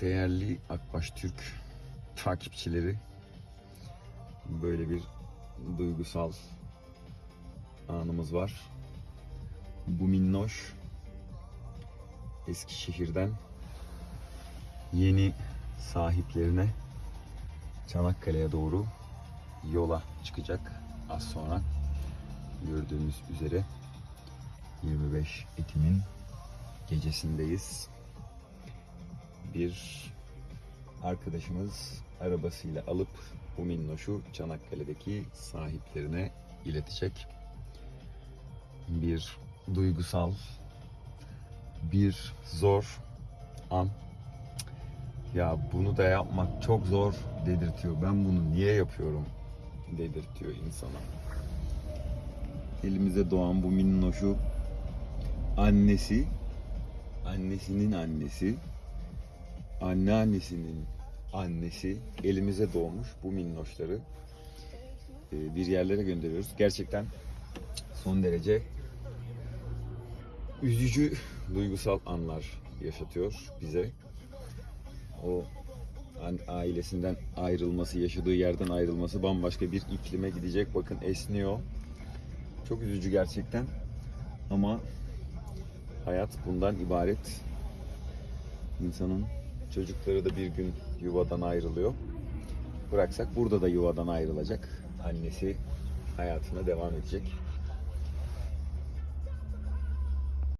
Değerli Akbaş Türk takipçileri böyle bir duygusal anımız var. Bu minnoş Eskişehir'den yeni sahiplerine Çanakkale'ye doğru yola çıkacak az sonra. Gördüğünüz üzere 25 Ekim'in gecesindeyiz. Bir arkadaşımız arabasıyla alıp bu minnoşu Çanakkale'deki sahiplerine iletecek. Bir duygusal, bir zor an. Ya bunu da yapmak çok zor dedirtiyor. Ben bunu niye yapıyorum dedirtiyor insana. Elimize doğan bu minnoşu annesi, annesinin annesi, anneannesinin annesi elimize doğmuş bu minnoşları e, bir yerlere gönderiyoruz. Gerçekten son derece üzücü duygusal anlar yaşatıyor bize. O ailesinden ayrılması, yaşadığı yerden ayrılması bambaşka bir iklime gidecek. Bakın esniyor. Çok üzücü gerçekten. Ama hayat bundan ibaret. İnsanın çocukları da bir gün yuvadan ayrılıyor. Bıraksak burada da yuvadan ayrılacak. Annesi hayatına devam edecek.